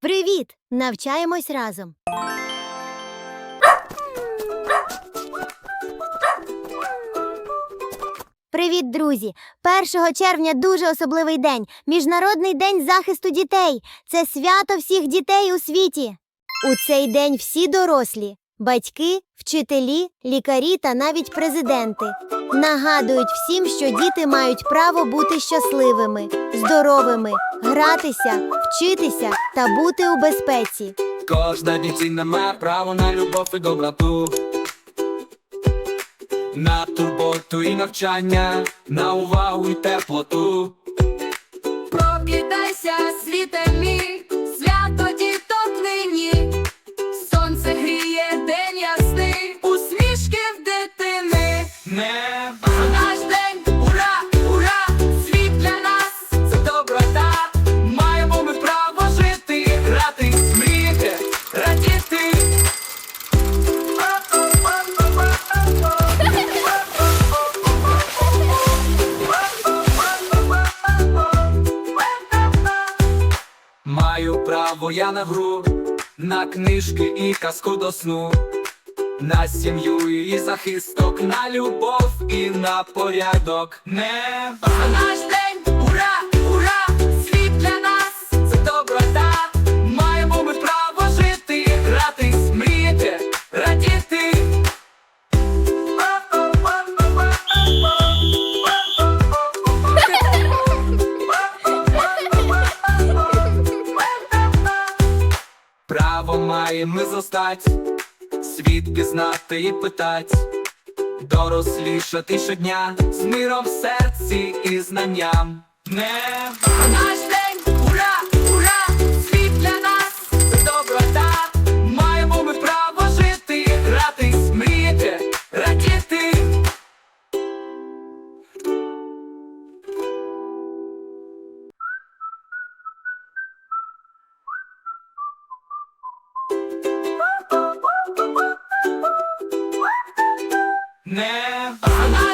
Привіт! Навчаємось разом. Привіт, друзі! 1 червня дуже особливий день Міжнародний день захисту дітей. Це свято всіх дітей у світі. У цей день всі дорослі, батьки, вчителі, лікарі та навіть президенти нагадують всім, що діти мають право бути щасливими, здоровими, гратися, вчитися та бути у безпеці. Кожна дитина має право на любов і доброту, на турботу і навчання, на увагу і теплоту. Прокидайся, світе мій, право я на гру, на книжки і казку до сну, на сім'ю і захисток, на любов і на порядок. Не Наш день, маємо ми зостать, світ пізнати і питать, дорослішати щодня з миром в серці і знанням. Небо Наш